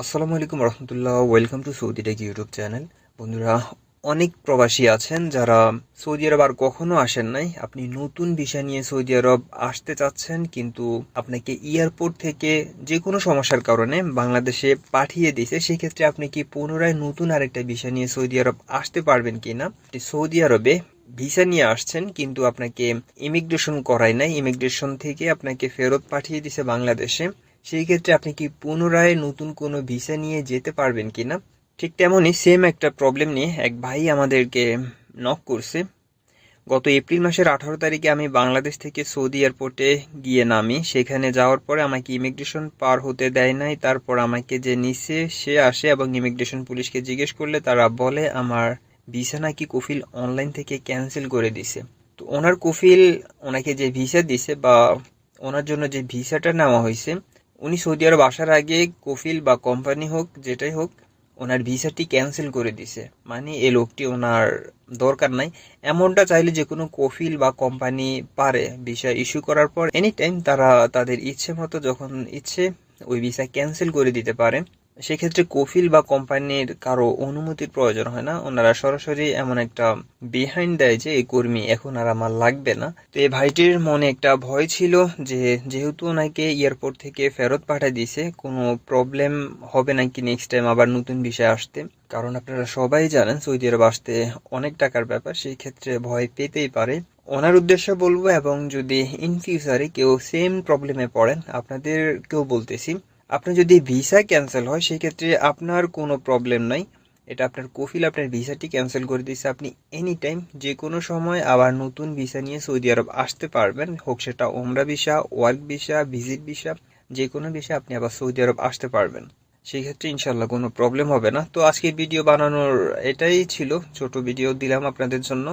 আসসালামু আলাইকুম রহমতুল্লাহ welcome to Saudi tech YouTube channel বন্ধুরা, অনেক প্রবাসী আছেন যারা সৌদি আরব আর কখনো আসেন নাই। আপনি নতুন ভিসা নিয়ে সৌদি আরব আসতে চাচ্ছেন, কিন্তু আপনাকে এয়ারপোর্ট থেকে যে কোনো সমস্যার কারণে বাংলাদেশে পাঠিয়ে দিয়েছে, সেক্ষেত্রে আপনি কি পুনরায় নতুন আরেকটা ভিসা নিয়ে সৌদি আরব আসতে পারবেন কিনা? আপনি সৌদি আরবে ভিসা নিয়ে আসছেন, কিন্তু আপনাকে ইমিগ্রেশন করায় নাই। ইমিগ্রেশন থেকে আপনাকে ফেরত পাঠিয়ে দিছে বাংলাদেশে। সেই ক্ষেত্রে আপনি কি পুনরায় নতুন কোনো ভিসা নিয়ে যেতে পারবেন কিনা ঠিক তেমনই সেম একটা প্রবলেম নিয়ে এক ভাই আমাদেরকে নক করছে। গত এপ্রিল মাসের আঠারো তারিখে আমি বাংলাদেশ থেকে সৌদি এয়ারপোর্টে গিয়ে নামি। সেখানে যাওয়ার পরে আমাকে ইমিগ্রেশন পার হতে দেয় নাই। তারপর আমাকে যে নিচে সে আসে এবং ইমিগ্রেশন পুলিশকে জিজ্ঞেস করলে তারা বলে, আমার ভিসা নাকি কফিল অনলাইন থেকে ক্যান্সেল করে দিছে। তো ওনার কফিল ওনাকে যে ভিসা দিছে বা ওনার জন্য যে ভিসাটা নেওয়া হয়েছে উনি সৌদি আরব আসার আগে কফিল বা কোম্পানি হোক, যেটাই হোক, ওনার ভিসাটি ক্যান্সেল করে দিছে। মানে এ লোকটি ওনার দরকার নাই। এমনটা চাইলে যে কোনো কফিল বা কোম্পানি পারে ভিসা ইস্যু করার পর এনি টাইম তারা তাদের ইচ্ছে মতো যখন ইচ্ছে ওই ভিসা ক্যান্সেল করে দিতে পারে। সেক্ষেত্রে কফিল বা কোম্পানির কারও অনুমতির প্রয়োজন হয় না। ওনারা সরাসরি এমন একটা বিহাইন্ড দেয় যে, এই কর্মী এখন আর আমার লাগবে না। তো এই ভাইটির মনে একটা ভয় ছিল যে, যেহেতু ওনাকে এয়ারপোর্ট থেকে ফেরত পাঠিয়ে দিয়েছে, কোনো প্রবলেম হবে নাকি নেক্সট টাইম আবার নতুন বিষয় আসতে? কারণ আপনারা সবাই জানেন সৌদি আরব আসতে অনেক টাকার ব্যাপার, সেই ক্ষেত্রে ভয় পেতেই পারে। ওনার উদ্দেশ্যে বলব, এবং যদি ইন ফিউচারে কেউ সেম প্রবলেমে পড়েন, আপনাদেরকেও বলতেছি আপনার যদি ভিসা ক্যান্সেল হয়, সেক্ষেত্রে আপনার কোনো প্রবলেম নাই। এটা আপনার কফিল, আপনার ভিসাটি ক্যান্সেল করে দিয়েছে আপনি এনি টাইম যে কোনো সময় আবার নতুন ভিসা নিয়ে সৌদি আরব আসতে পারবেন। হোক সেটা ওমরা visa, work visa, visit visa যে কোনো ভিসা আপনি আবার সৌদি আরব আসতে পারবেন। সেই ক্ষেত্রে ইনশাল্লাহ কোনো প্রবলেম হবে না। তো আজকের ভিডিও বানানোর এটাই ছিল। ছোট ভিডিও দিলাম আপনাদের জন্য।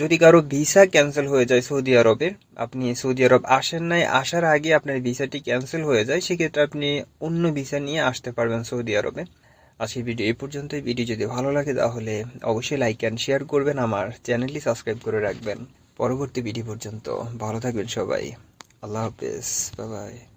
যদি কারও ভিসা ক্যান্সেল হয়ে যায় সৌদি আরবের আপনি সৌদি আরব আসেন নাই, আসার আগে আপনার ভিসাটি ক্যান্সেল হয়ে যায়, সেক্ষেত্রে আপনি অন্য ভিসা নিয়ে আসতে পারবেন সৌদি আরবে। আজকের ভিডিও এই পর্যন্তই। ভিডিও যদি ভালো লাগে তাহলে অবশ্যই লাইক অ্যান্ড শেয়ার করবেন, আমার চ্যানেলটি সাবস্ক্রাইব করে রাখবেন। পরবর্তী ভিডিও পর্যন্ত ভালো থাকবেন সবাই। আল্লাহ হাফেজ। Bye bye